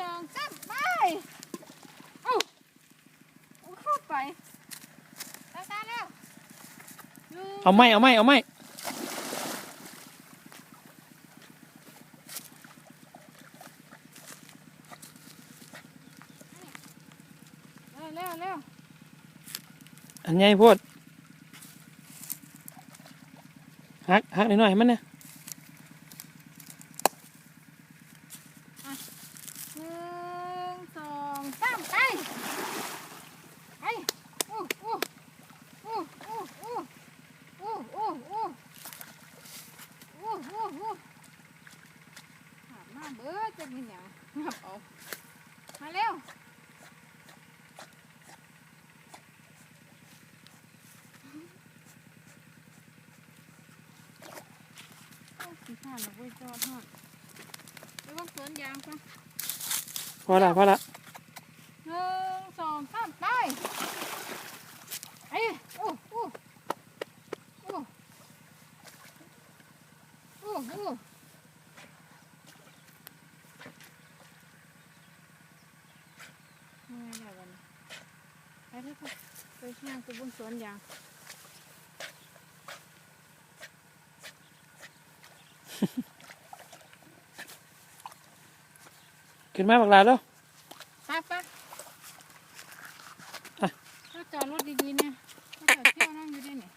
สองสามไปเอ้าเอาเข้าไปตาตาแล้วหนึ่งเอาไม้เอาไม้เอาไม้เร็วเร็วเร็วอันใหญ่โพดหักหักหน่อยๆให้มันนะ หนึ่งสองสามไปไปอู้อู้อู้อู้อู้อู้อู้อู้อู้อู้อู้หามาเบิดจะเป็นหยังหับเอามาเร็วโอ้ขี้ข้านเราไปจอดฮอดไปว่าสวนยางปะ พอละพอละหนึ่งสองสามไปไอ้โอ้โอ้โอ้โอ้โอ้ไม่ได้วันนี้ไปเถอะค่ะไปย่างตัวบนสวนยาง ขึ้นมาบักลาแล้วป้าป้าจอดรถดีๆเนี่ยจอดเที่ยวนั่งอยู่ได้เนี่ย